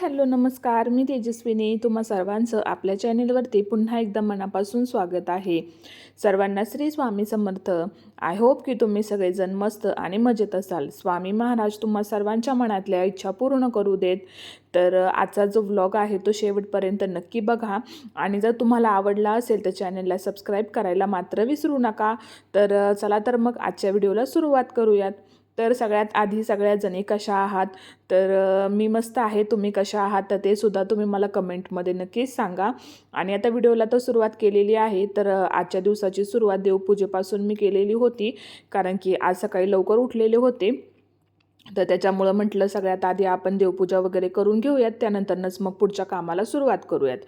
Hello नमस्कार. मी तेजस्विनी. तुम्हा सर्वांचं आपल्या चॅनेलवरती पुन्हा एकदा मनापासून स्वागत आहे. सर्वांना श्री स्वामी समर्थ. आय होप की तुम्ही सगळेजण मस्त आणि मजेत असाल. स्वामी महाराज तुम्हा सर्वांच्या मनातल्या इच्छा पूर्ण करू देत. तर आजचा जो व्लॉग आहे तो शेवटपर्यंत नक्की बघा. आणि जर तुम्हाला आवडला असेल तर चॅनलला सबस्क्राईब करायला मात्र विसरू नका. तर चला तर मग आजच्या व्हिडिओला सुरुवात करूयात. तर सगळ्यात आधी सगळ्या जणी कशा आहात? तर मी मस्त आहे तुम्ही कशा आहात? तर ते सुद्धा तुम्ही मला कमेंटमध्ये नक्कीच सांगा. आणि आता व्हिडिओला तर सुरुवात केलेली आहे तर आजच्या दिवसाची सुरुवात देवपूजेपासून मी केलेली होती कारण की आज सकाळी लवकर उठलेले होते. तर त्याच्यामुळं म्हटलं सगळ्यात आधी आपण देवपूजा वगैरे करून घेऊयात त्यानंतरनंच मग पुढच्या कामाला सुरुवात करूयात.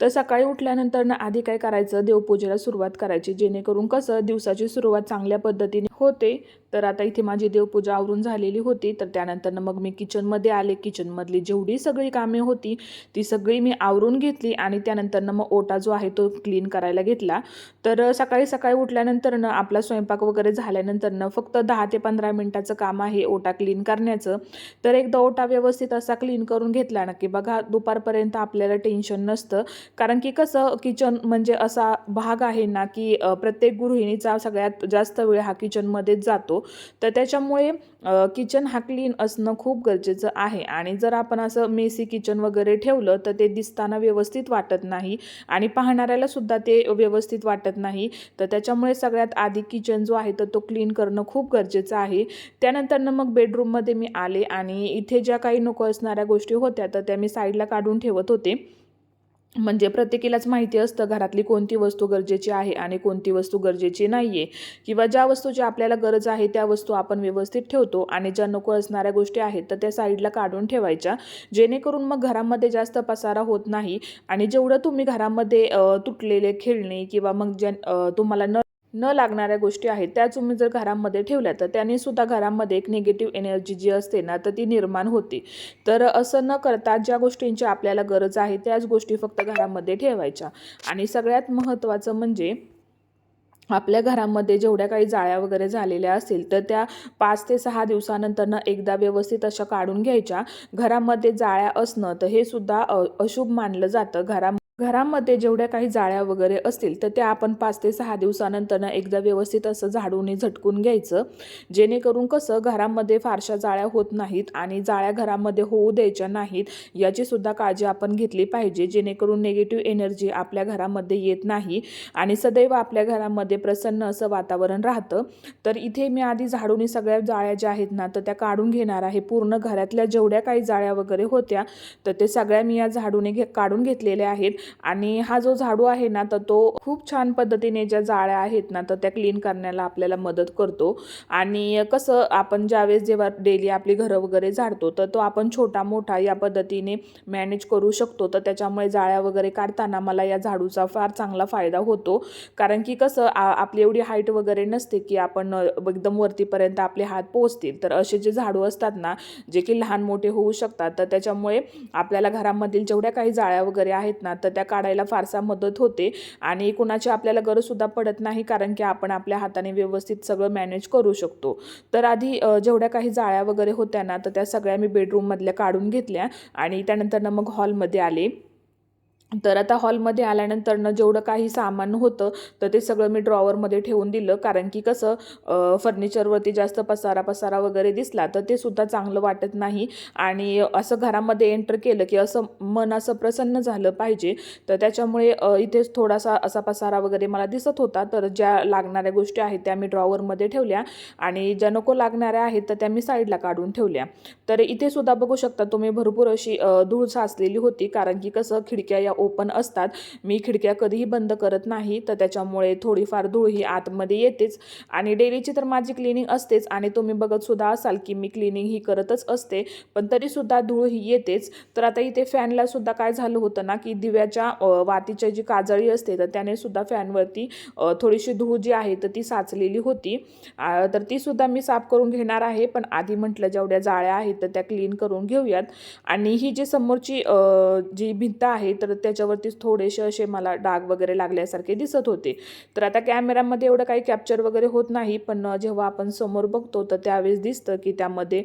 तर सकाळी उठल्यानंतरनं आधी काय करायचं? देवपूजेला सुरुवात करायची जेणेकरून कसं दिवसाची सुरुवात चांगल्या पद्धतीने होते. तर आता इथे माझी देवपूजा आवरून झालेली होती तर त्यानंतरनं मग मी किचनमध्ये आले. किचनमधली जेवढी सगळी कामे होती ती सगळी मी आवरून घेतली आणि त्यानंतरनं मग ओटा जो आहे तो क्लीन करायला घेतला. तर सकाळी सकाळी उठल्यानंतरनं आपला स्वयंपाक वगैरे झाल्यानंतरनं फक्त दहा ते पंधरा मिनटाचं काम आहे ओटा क्लीन करण्याचं. तर एकदा ओटा व्यवस्थित असा क्लीन करून घेतला ना की बघा दुपारपर्यंत आपल्याला टेन्शन नसतं. कारण की कसं किचन म्हणजे असा भाग आहे ना की प्रत्येक गृहिणीचा सगळ्यात जास्त वेळ हा किचनमध्येच जातो. तर त्याच्यामुळे किचन हा क्लीन असणं खूप गरजेचं आहे. आणि जर आपण असं मेसी किचन वगैरे ठेवलं तर ते दिसताना व्यवस्थित वाटत नाही आणि पाहणाऱ्याला सुद्धा ते व्यवस्थित वाटत नाही. तर त्याच्यामुळे सगळ्यात आधी किचन जो आहे तर तो क्लीन करणं खूप गरजेचं आहे. त्यानंतरनं मग बेडरूममध्ये मी आले आणि इथे ज्या काही नको असणाऱ्या गोष्टी होत्या तर त्या मी साईडला काढून ठेवत होते. म्हणजे प्रत्येकीलाच माहिती असतं घरातली कोणती वस्तू गरजेची आहे आणि कोणती वस्तू गरजेची नाही आहे किंवा ज्या वस्तूची आपल्याला गरज आहे त्या वस्तू आपण व्यवस्थित ठेवतो आणि ज्या नको असणाऱ्या गोष्टी आहेत तर त्या साईडला काढून ठेवायच्या. जेणेकरून मग घरामध्ये जास्त पसारा होत नाही आणि जेवढं तुम्ही घरामध्ये तुटलेले खेळणे किंवा मग ज्या तुम्हाला न न लागणाऱ्या गोष्टी आहेत त्या तुम्ही जर घरामध्ये ठेवल्या तर त्याने सुद्धा घरामध्ये एक निगेटिव्ह एनर्जी जी असते ना तर ती निर्माण होते. तर असं न करता ज्या गोष्टींची आपल्याला गरज आहे त्याच गोष्टी फक्त घरामध्ये ठेवायच्या. आणि सगळ्यात महत्त्वाचं म्हणजे आपल्या घरामध्ये जेवढ्या काही जाळ्या वगैरे झालेल्या असतील तर त्या पाच ते सहा दिवसानंतरनं एकदा व्यवस्थित अशा काढून घ्यायच्या. घरामध्ये जाळ्या असणं तर हे सुद्धा अशुभ मानलं जातं. घरा घरामध्ये जेवढ्या काही जाळ्या वगैरे असतील तर त्या आपण पाच ते सहा दिवसानंतरनं एकदा व्यवस्थित असं झाडूने झटकून घ्यायचं. जेणेकरून कसं घरामध्ये फारशा जाळ्या होत नाहीत आणि जाळ्या घरामध्ये होऊ द्यायच्या नाहीत याची सुद्धा काळजी आपण घेतली पाहिजे. जेणेकरून निगेटिव्ह एनर्जी आपल्या घरामध्ये येत नाही आणि सदैव आपल्या घरामध्ये प्रसन्न असं वातावरण राहतं. तर इथे मी आधी झाडूने सगळ्या जाळ्या ज्या आहेत ना तर त्या काढून घेणार आहे. पूर्ण घरातल्या जेवढ्या काही जाळ्या वगैरे होत्या तर ते सगळ्या मी या झाडूने घे काढून घेतलेल्या आहेत. आणि हा जो झाडू आहे ना तर तो खूप छान पद्धतीने ज्या जाळ्या आहेत ना तर त्या क्लीन करण्याला आपल्याला मदत करतो. आणि कसं आपण ज्यावेळेस जेव्हा डेली आपली घरं वगैरे झाडतो तर तो आपण छोटा मोठा या पद्धतीने मॅनेज करू शकतो. तर त्याच्यामुळे जाळ्या वगैरे काढताना मला या झाडूचा फार चांगला फायदा होतो. कारण की कसं आपली एवढी हाईट वगैरे नसते की आपण एकदम वरतीपर्यंत आपले हात पोहोचतील. तर असे जे झाडू असतात ना जे की लहान मोठे होऊ शकतात तर त्याच्यामुळे आपल्याला घरामधील जेवढ्या काही जाळ्या वगैरे आहेत ना तर त्या काढायला फारसा मदत होते. आणि कुणाची आपल्याला गरजसुद्धा पडत नाही कारण की आपण आपल्या हाताने व्यवस्थित सगळं मॅनेज करू शकतो. तर आधी जेवढ्या काही जाळ्या वगैरे होत्या ना तर त्या सगळ्या मी बेडरूममधल्या काढून घेतल्या आणि त्यानंतरनं मग हॉलमध्ये आले. तर आता हॉलमध्ये आल्यानंतरनं जेवढं काही सामान होतं तर ते सगळं मी ड्रॉवरमध्ये ठेवून दिलं. कारण की कसं फर्निचरवरती जास्त पसारा पसारा वगैरे दिसला तर ते सुद्धा चांगलं वाटत नाही. आणि असं घरामध्ये एंटर केलं की असं मन असं प्रसन्न झालं पाहिजे. तर त्याच्यामुळे इथेच थोडासा असा पसारा वगैरे मला दिसत होता. तर ज्या लागणाऱ्या गोष्टी आहेत त्या मी ड्रॉवरमध्ये ठेवल्या. आणि ज्या नको लागणाऱ्या आहेत तर त्या मी साईडला काढून ठेवल्या. तर इथे सुद्धा बघू शकता तुम्ही भरपूर अशी धूळ साचलेली होती. कारण की कसं खिडक्या या ओपन असतात. मी खिडक्या कधीही बंद करत नाही तर त्याच्यामुळे थोडीफार धूळ ही आतमध्ये येतेच. आणि डेलीची तर माझी क्लिनिंग असतेच आणि तुम्ही बघत सुद्धा असाल की मी क्लिनिंग ही करतच असते पण तरीसुद्धा धूळ ही येतेच. तर आता इथे फॅनला सुद्धा काय झालं होतं ना की दिव्याच्या वातीच्या जी काजळी असते तर त्याने सुद्धा फॅनवरती थोडीशी धूळ जी आहे तर ती साचलेली होती. तर ती सुद्धा मी साफ करून घेणार आहे पण आधी म्हटलं जेवढ्या जाळ्या आहेत तर त्या क्लीन करून घेऊयात. आणि ही जी समोरची जी भिंत आहे तर त्या त्याच्यावरतीच थोडेसे असे मला डाग वगैरे लागल्यासारखे दिसत होते. तर आता कॅमेऱ्यामध्ये एवढं काही कॅप्चर वगैरे होत नाही पण जेव्हा आपण समोर बघतो तर त्यावेळेस दिसतं की त्यामध्ये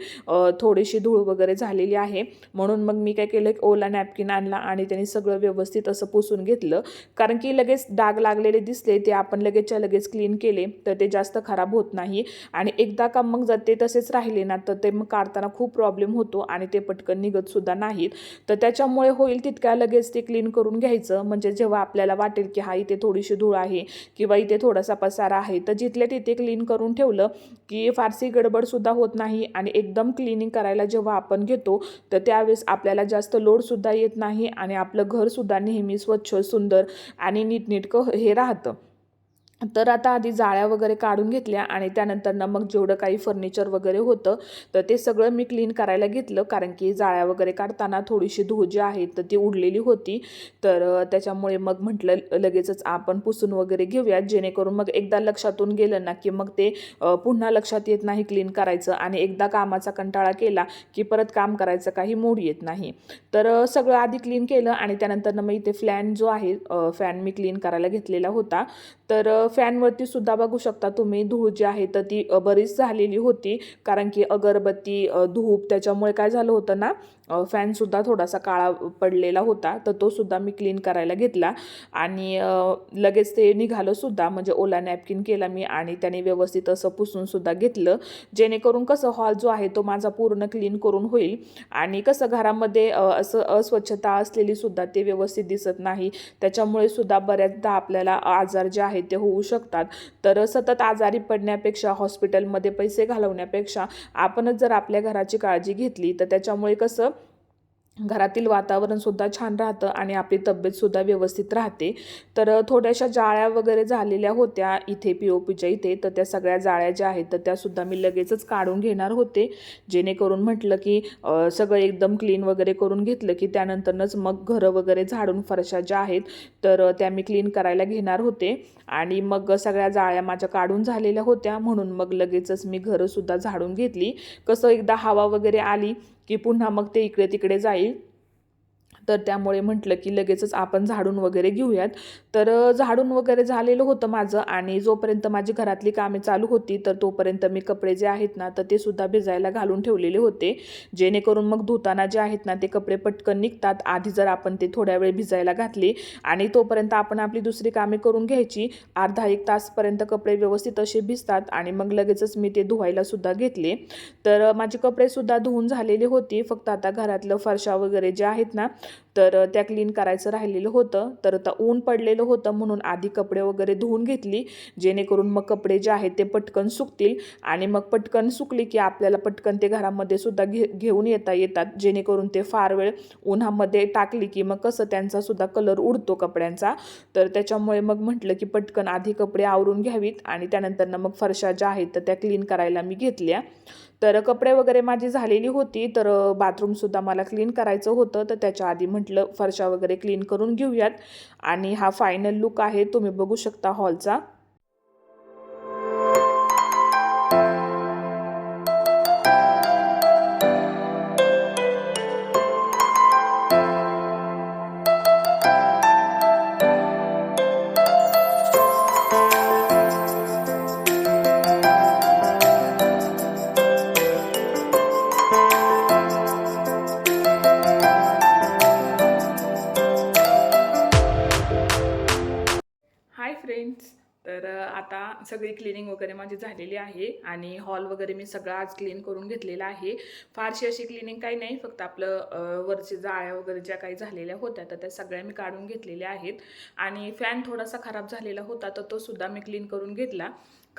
थोडीशी धूळ वगैरे झालेली आहे. म्हणून मग मी काय केलं एक ओला नॅपकिन आणला आणि त्यांनी सगळं व्यवस्थित असं पुसून घेतलं. कारण की लगेच डाग लागलेले दिसले ते आपण लगेचच्या लगेच क्लीन केले तर ते जास्त खराब होत नाही. आणि एकदा का मग जर ते तसेच राहिले ना तर ते मग काढताना खूप प्रॉब्लेम होतो आणि ते पटकन निघतसुद्धा नाहीत. तर त्याच्यामुळे होईल तितक्या लगेच ते क्लीन करून घ्यायचं. म्हणजे जेव्हा आपल्याला वाटेल की हा इथे थोडीशी धूळ आहे किंवा इथे थोडासा पसारा आहे. तर जिथल्या तिथे क्लीन करून ठेवलं की फारशी गडबडसुद्धा होत नाही आणि एकदम क्लिनिंग करायला जेव्हा आपण घेतो तर त्यावेळेस आपल्याला जास्त लोडसुद्धा येत नाही आणि आपलं घरसुद्धा नेहमी स्वच्छ सुंदर आणि नीटनेटकं हे राहतं. तर आता आधी जाळ्या वगैरे काढून घेतल्या आणि त्यानंतर ना मग जेवढं काही फर्निचर वगैरे होतं तर ते सगळं मी क्लीन करायला घेतलं. कारण की जाळ्या वगैरे काढताना थोडीशी धूळ जी आहे तर ती उडलेली होती. तर त्याच्यामुळे मग म्हटलं लगेचच आपण पुसून वगैरे घेऊयात जेणेकरून मग एकदा लक्षातून गेलं ना की मग ते पुन्हा लक्षात येत नाही क्लीन करायचं आणि एकदा कामाचा कंटाळा केला की परत काम करायचं काही मूड येत नाही. तर सगळं आधी क्लीन केलं आणि त्यानंतरनं मग इथे फ्लॅन जो आहे फॅन मी क्लीन करायला घेतलेला होता. तर फॅनवरती सुद्धा बघू शकता तुम्ही. धूळ जी आहे तर ती बरीच झालेली होती. कारण की अगरबत्ती धूप त्याच्यामुळे काय झालं होतं ना फॅनसुद्धा थोडासा काळा पडलेला होता तर तो सुद्धा मी क्लीन करायला घेतला. आणि लगेच ते निघालंसुद्धा म्हणजे ओला नॅपकिन केला मी आणि त्याने व्यवस्थित असं पुसूनसुद्धा घेतलं. जेणेकरून कसं हॉल जो आहे तो माझा पूर्ण क्लीन करून होईल. आणि कसं घरामध्ये असं अस्वच्छता असलेली सुद्धा ते व्यवस्थित दिसत नाही. त्याच्यामुळे सुद्धा बऱ्याचदा आपल्याला आजार जे आहेत ते होऊ शकतात. तर सतत आजारी पडण्यापेक्षा हॉस्पिटलमध्ये पैसे घालवण्यापेक्षा आपणच जर आपल्या घराची काळजी घेतली तर त्याच्यामुळे कसं घरातील वातावरणसुद्धा छान राहतं आणि आपली तब्येतसुद्धा व्यवस्थित राहते. तर थोड्याशा जाळ्या वगैरे झालेल्या होत्या इथे पी ओ पीच्या इथे. तर त्या सगळ्या जाळ्या ज्या आहेत तर त्यासुद्धा मी लगेचच काढून घेणार होते. जेणेकरून म्हटलं की सगळं एकदम क्लीन वगैरे करून घेतलं की त्यानंतरच मग घरं वगैरे झाडून फरशा ज्या आहेत तर त्या मी क्लीन करायला घेणार होते. आणि मग सगळ्या जाळ्या माझ्या काढून झालेल्या होत्या. म्हणून मग लगेचच मी घरंसुद्धा झाडून घेतली. कसं एकदा हवा वगैरे आली की पुन्हा मग ते इकडे तिकडे जाईल. तर त्यामुळे म्हटलं की लगेचच आपण झाडून वगैरे घेऊयात. तर झाडून वगैरे झालेलं होतं माझं आणि जोपर्यंत माझी घरातली कामे चालू होती तर तोपर्यंत मी कपडे जे आहेत ना तर ते सुद्धा भिजायला घालून ठेवलेले होते. जेणेकरून मग धुताना जे आहेत ना ते कपडे पटकन निघतात. आधी जर आपण ते थोड्या वेळ भिजायला घातले आणि तोपर्यंत आपण आपली दुसरी कामे करून घ्यायची अर्धा एक तासपर्यंत कपडे व्यवस्थित असे भिजतात आणि मग लगेचच मी ते धुवायला सुद्धा घेतले. तर माझे कपडेसुद्धा धुवून झालेले होते. फक्त आता घरातलं फरशा वगैरे जे आहेत ना तर त्या क्लीन करायचं राहिलेलं होतं. तर आता ऊन पडलेलं होतं म्हणून आधी कपडे वगैरे धुवून घेतली. जेणेकरून मग कपडे जे आहेत ते पटकन सुकतील. आणि मग पटकन सुकली की आपल्याला पटकन ते घरामध्ये सुद्धा घे घेऊन येता येतात. जेणेकरून ते फार वेळ उन्हामध्ये टाकली की मग कसं त्यांचा सुद्धा कलर उडतो कपड्यांचा. तर त्याच्यामुळे मग म्हटलं की पटकन आधी कपडे आवरून घ्यावीत. आणि त्यानंतरनं मग फरशा ज्या आहेत तर त्या क्लीन करायला मी घेतल्या. तर कपडे वगैरे माझी झालेली होती तर बाथरूमसुद्धा मला क्लीन करायचं होतं. तर त्याच्या आधी म्हटलं फरशा वगैरे क्लीन करून घेऊयात. आणि हा फायनल लुक आहे तुम्ही बघू शकता हॉलचा फ्रेंड्स तर आता सगळी क्लिनिंग वगैरे माझी झालेली आहे आणि हॉल वगैरे मी सगळं आज क्लीन करून घेतलेला आहे. फारशी अशी क्लिनिंग काही नाही फक्त आपलं वरची जाळ्या वगैरे ज्या काही झालेल्या होत्या तर त्या सगळ्या मी काढून घेतलेल्या आहेत. आणि फॅन थोडासा खराब झालेला होता तर तो सुद्धा मी क्लीन करून घेतला.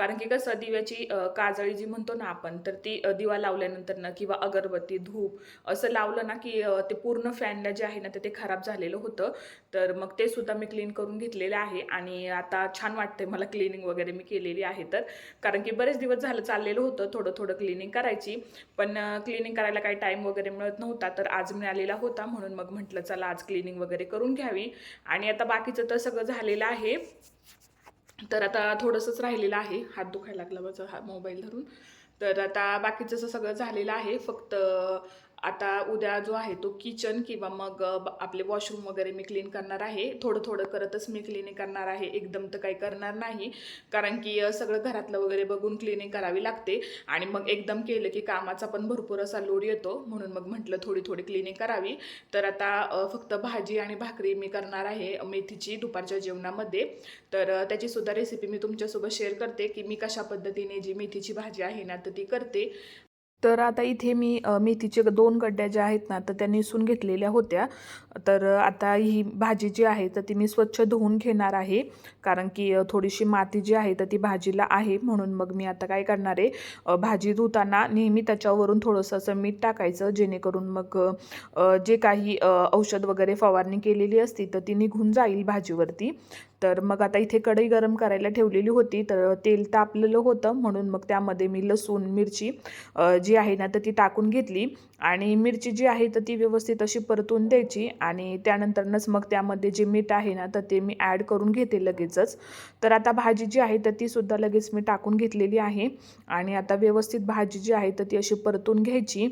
कारण की कसं दिव्याची काजळी जी म्हणतो ना आपण तर ती दिवा लावल्यानंतर ना किंवा अगरबत्ती धूप असं लावलं ना की ते पूर्ण फॅनला जे आहे ना ते खराब झालेलं होतं. तर मग ते सुद्धा मी क्लीन करून घेतलेले आहे आणि आता छान वाटतंय मला क्लिनिंग वगैरे मी केलेली आहे तर. कारण की बरेच दिवस झालं चाललेलं होतं थोडं थोडं क्लिनिंग करायची. पण क्लिनिंग करायला काही टाईम वगैरे मिळत नव्हता तर आज मिळालेला होता म्हणून मग म्हटलं चला आज क्लिनिंग वगैरे करून घ्यावी. आणि आता बाकीचं तर सगळं झालेलं आहे. तर आता थोडंसंच राहिलेलं आहे. हात दुखायला लागला माझा हा मोबाईल धरून. तर आता बाकीचं सगळं झालेलं आहे फक्त आता उद्या जो आहे तो किचन किंवा मग आपले वॉशरूम वगैरे मी क्लीन करणार आहे. थोडं थोडं करतच मी क्लिनिंग करणार आहे. एकदम तर काही करणार नाही. कारण की सगळं घरातलं वगैरे बघून क्लिनिंग करावी लागते. आणि मग एकदम केलं की कामाचा पण भरपूर असा लोड येतो. म्हणून मग म्हटलं थोडी थोडी क्लिनिंग करावी. तर आता फक्त भाजी आणि भाकरी मी करणार आहे मेथीची दुपारच्या जेवणामध्ये. तर त्याचीसुद्धा रेसिपी मी तुमच्यासोबत शेअर करते की मी कशा पद्धतीने जी मेथीची भाजी आहे ना तर ती करते. तर आता इथे मी मेथीचे दोन गड्ड्या ज्या आहेत ना तर त्या निसून घेतलेल्या होत्या. तर आता ही भाजी जी आहे तर ती मी स्वच्छ धुवून घेणार आहे. कारण की थोडीशी माती जी आहे तर ती भाजीला आहे. म्हणून मग मी आता काय करणार आहे? भाजी धुताना नेहमी त्याच्यावरून थोडंसं असं मीठ टाकायचं जेणेकरून मग जे काही औषध वगैरे फवारणी केलेली असती तर ती निघून जाईल भाजीवरती. तर मग आता इथे कढई गरम करायला ठेवलेली होती तर तेल तापलेलं होतं म्हणून मग त्यामध्ये मी लसूण मिरची जी आहे ना तर ती टाकून घेतली. आणि मिरची जी आहे तर ती व्यवस्थित अशी परतून द्यायची. आणि त्यानंतरनंच मग त्यामध्ये जे मीठ आहे ना तर ते मी ॲड करून घेते लगेचच. तर आता भाजी जी आहे तर ती सुद्धा लगेच मी टाकून घेतलेली आहे. आणि आता व्यवस्थित भाजी जी आहे तर ती अशी परतून घ्यायची.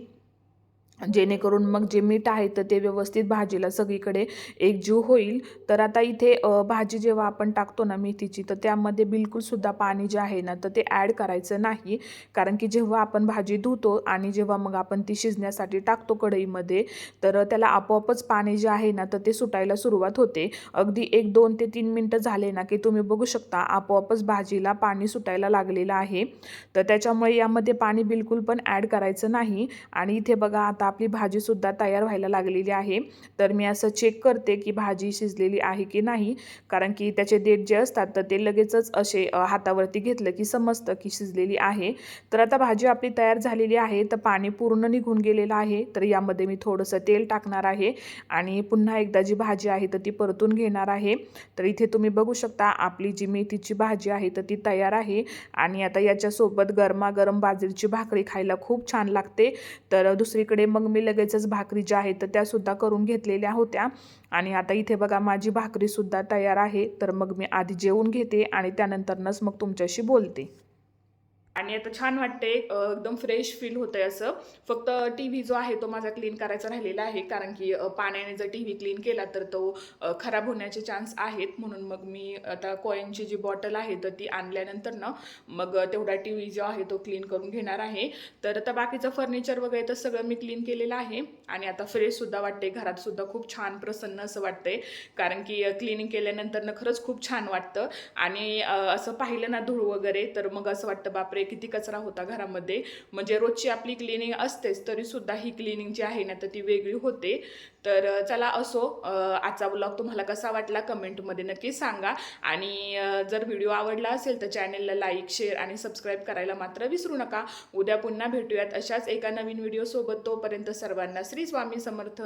जेणेकरून मग जे मीठ आहे तर ते व्यवस्थित भाजीला सगळीकडे एकजीव होईल. तर आता इथे भाजी जेव्हा आपण टाकतो ना मेथीची तर त्यामध्ये बिलकुलसुद्धा पाणी जे आहे ना तर ते ॲड करायचं नाही. कारण की जेव्हा आपण भाजी धुतो आणि जेव्हा मग आपण ती शिजण्यासाठी टाकतो कढईमध्ये तर त्याला आपोआपच पाणी जे आहे ना तर ते सुटायला सुरुवात होते. अगदी एक दोन ते तीन मिनटं झाले ना की तुम्ही बघू शकता आपोआपच भाजीला पाणी सुटायला लागलेलं आहे. तर त्याच्यामुळे यामध्ये पाणी बिलकुल पण ॲड करायचं नाही. आणि इथे बघा आता आपली भाजीसुद्धा तयार व्हायला लागलेली आहे. तर मी असं चेक करते की भाजी शिजलेली आहे की नाही. कारण की त्याचे देठ जे असतात तर ते लगेचच असे हातावरती घेतलं की समजतं की शिजलेली आहे. तर आता भाजी आपली तयार झालेली आहे तर पाणी पूर्ण निघून गेलेलं आहे. तर यामध्ये मी थोडंसं तेल टाकणार आहे आणि पुन्हा एकदा जी भाजी आहे तर ती परतून घेणार आहे. तर इथे तुम्ही बघू शकता आपली जी मेथीची भाजी आहे तर ती तयार आहे. आणि आता याच्यासोबत गरमागरम बाजरीची भाकरी खायला खूप छान लागते. तर दुसरीकडे मग मग मी लगेचच भाकरी ज्या आहेत तर त्यासुद्धा करून घेतलेल्या होत्या. आणि आता इथे बघा माझी भाकरीसुद्धा तयार आहे. तर मग मी आधी जेवून घेते आणि त्यानंतरनंच मग तुमच्याशी बोलते. आणि आता छान वाटते एकदम फ्रेश फील होतंय असं. फक्त टी व्ही जो आहे तो माझा क्लीन करायचा राहिलेला आहे कारण की पाण्याने जर टी व्ही क्लीन केला तर तो खराब होण्याचे चान्स आहेत. म्हणून मग मी आता कॉईनची जी बॉटल आहे तर ती आणल्यानंतर ना मग तेवढा टी व्ही जो आहे तो क्लीन करून घेणार आहे. तर आता बाकीचं फर्निचर वगैरे तर सगळं मी क्लीन केलेलं आहे. आणि आता फ्रेशसुद्धा वाटते घरात सुद्धा खूप छान प्रसन्न असं वाटतंय. कारण की क्लिनिंग केल्यानंतर ना खरंच खूप छान वाटतं. आणि असं पाहिलं ना धूळ वगैरे तर मग असं वाटतं बापरे किती कचरा होता घरामध्ये. म्हणजे रोजची आपली क्लिनिंग असतेच तरी सुद्धा ही क्लिनिंग जी आहे ना तर ती वेगळी होते. तर चला असो आजचा ब्लॉग तुम्हाला कसा वाटला कमेंटमध्ये नक्की सांगा. आणि जर व्हिडिओ आवडला असेल तर चॅनलला लाईक शेअर आणि सबस्क्राईब करायला मात्र विसरू नका. उद्या पुन्हा भेटूयात अशाच एका नवीन व्हिडिओसोबत तोपर्यंत सर्वांना श्री स्वामी समर्थ.